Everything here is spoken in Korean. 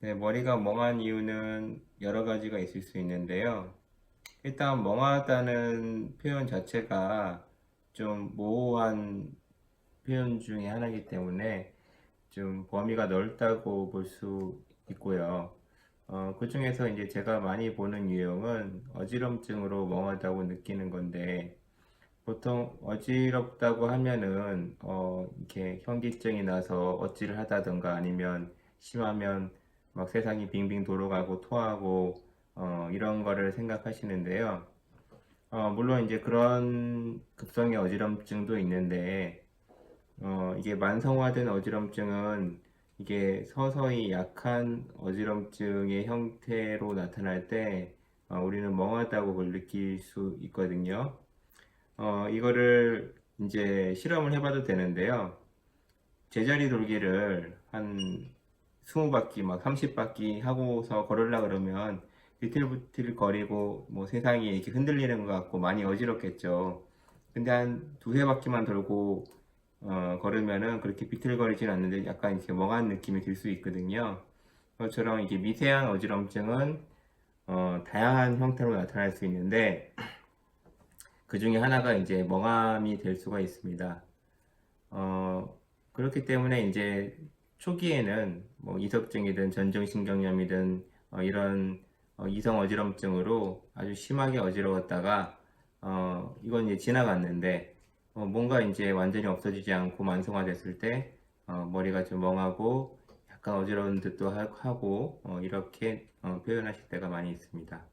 네, 머리가 멍한 이유는 여러 가지가 있을 수 있는데요. 일단 멍하다는 표현 자체가 좀 모호한 표현 중에 하나이기 때문에 좀 범위가 넓다고 볼 수 있고요. 어, 그 중에서 이제 제가 많이 보는 유형은 어지럼증으로 멍하다고 느끼는 건데 보통 어지럽다고 하면은 어, 이렇게 현기증이 나서 어찌를 하다든가 아니면 심하면 막 세상이 빙빙 돌아가고 토하고 어, 이런 거를 생각하시는데요. 어, 물론 이제 그런 급성의 어지럼증도 있는데 어, 이게 만성화된 어지럼증은 이게 서서히 약한 어지럼증의 형태로 나타날 때 어, 우리는 멍하다고 그걸 느낄 수 있거든요. 어, 이거를 이제 실험을 해봐도 되는데요. 제자리 돌기를 한 20바퀴, 막 30바퀴 하고서 걸으려 그러면 비틀비틀 거리고 뭐 세상이 이렇게 흔들리는 것 같고 많이 어지럽겠죠. 근데 한 두세 바퀴만 돌고 어, 걸으면은 그렇게 비틀거리진 않는데 약간 이렇게 멍한 느낌이 들 수 있거든요. 그것처럼 이게 미세한 어지럼증은 어, 다양한 형태로 나타날 수 있는데 그 중에 하나가 이제 멍함이 될 수가 있습니다. 어, 그렇기 때문에 이제 초기에는 뭐 이석증이든 전정신경염이든 어, 이런 어, 이성 어지럼증으로 아주 심하게 어지러웠다가 어, 이건 이제 지나갔는데 어, 뭔가 이제 완전히 없어지지 않고 만성화 됐을 때 어, 머리가 좀 멍하고 약간 어지러운 듯도 하- 하고 어, 이렇게 어, 표현하실 때가 많이 있습니다.